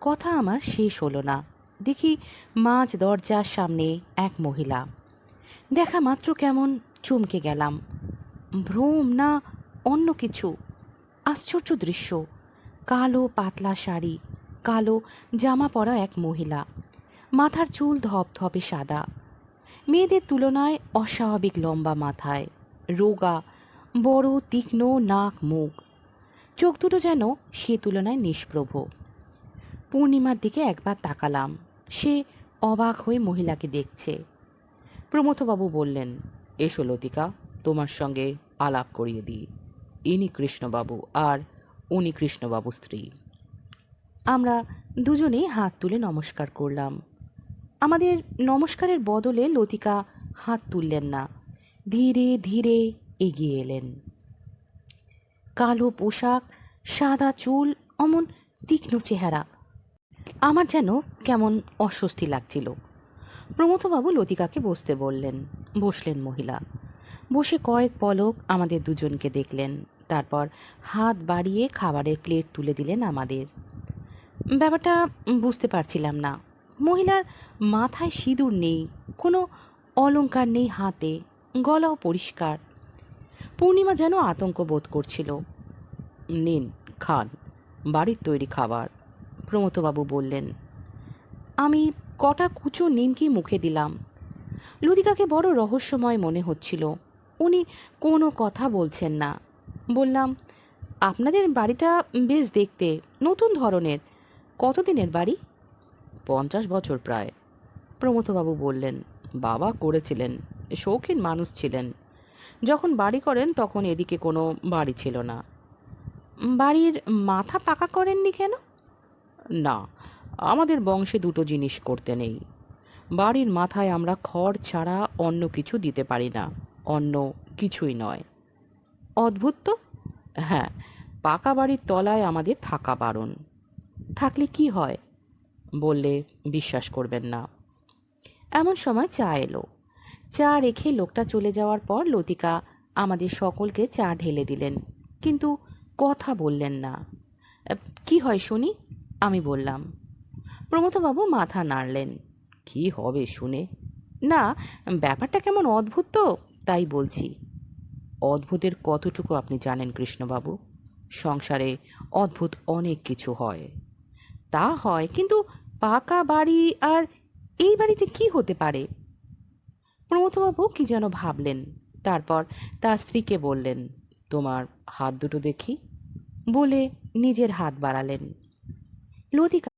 কথা আমার শেষ হলো না। দেখি মাঝ দরজার সামনে এক মহিলা। দেখা মাত্র কেমন চমকে গেলাম। ভ্রম না অন্য কিছু? আশ্চর্য দৃশ্য। কালো পাতলা শাড়ি, কালো জামা পরা এক মহিলা। মাথার চুল ধপধপে সাদা। মেয়েদের তুলনায় অস্বাভাবিক লম্বা মাথায়। রোগা, বড়, তীক্ষ্ণ নাক, মুখ। চোখ দুটো যেন সে তুলনায় নিষ্প্রভ। পূর্ণিমার দিকে একবার তাকালাম। সে অবাক হয়ে মহিলাকে দেখছে। প্রমথবাবু বললেন, এসো লতিকা, তোমার সঙ্গে আলাপ করিয়ে দিই। ইনি কৃষ্ণবাবু আর উনি কৃষ্ণবাবু স্ত্রী। আমরা দুজনেই হাত তুলে নমস্কার করলাম। আমাদের নমস্কারের বদলে লতিকা হাত তুললেন না। ধীরে ধীরে এগিয়ে এলেন। কালো পোশাক, সাদা চুল, অমন তীক্ষ্ণ চেহারা আমার যেন কেমন অস্বস্তি লাগছিল। প্রমথবাবু লতিকাকে বসতে বললেন। বসলেন মহিলা। বসে কয়েক পলক আমাদের দুজনকে দেখলেন। তারপর হাত বাড়িয়ে খাবারের প্লেট তুলে দিলেন আমাদের। ব্যাপারটা বুঝতে পারছিলাম না। মহিলার মাথায় সিঁদুর নেই, কোনো অলংকার নেই হাতে, গলাও পরিষ্কার। পূর্ণিমা যেন আতঙ্ক বোধ করছিল। নিন, খান, বাড়ির তৈরি খাবার। প্রমথবাবু বললেন, আমি কটা কুচো নিমকি মুখে দিলাম। লুদিকাকে বড় রহস্যময় মনে হচ্ছিল। উনি কোনো কথা বলছেন না। বললাম, আপনাদের বাড়িটা বেশ দেখতে, নতুন ধরনের। কতদিনের বাড়ি? পঞ্চাশ বছর প্রায়। প্রমথবাবু বললেন, বাবা করেছিলেন, শৌখিন মানুষ ছিলেন। যখন বাড়ি করেন তখন এদিকে কোনো বাড়ি ছিল না। বাড়ির মাথা পাকা করেননি কেন? না আমাদের বংশে দুটো জিনিস করতে নেই। বাড়ির মাথায় আমরা খড় ছাড়া অন্য কিছু দিতে পারি না অন্য কিছুই নয়। অদ্ভুত তো? হ্যাঁ পাকা বাড়ির তলায় আমাদের থাকা বারণ। থাকলে কি হয়? বললে বিশ্বাস করবেন না। এমন সময় চা এলো। চা রেখে লোকটা চলে যাওয়ার পর লতিকা আমাদের সকলকে চা ঢেলে দিলেন কিন্তু কথা বললেন না। "আহ, কি হয় শুনি? আমি বললাম প্রমথবাবু মাথা নাড়লেন। কি হবে শুনে? না, ব্যাপারটা কেমন অদ্ভুত তো, তাই বলছি। অদ্ভুতের কতটুকু আপনি জানেন কৃষ্ণবাবু? সংসারে অদ্ভুত অনেক কিছু হয়। তা হয়, কিন্তু পাকা বাড়ি আর এই বাড়িতে কি হতে পারে? প্রমথবাবু কি যেন ভাবলেন, তারপর তার স্ত্রীকে বললেন, তোমার হাত দুটো দেখি? বলে নিজের হাত বাড়ালেন। লতিকা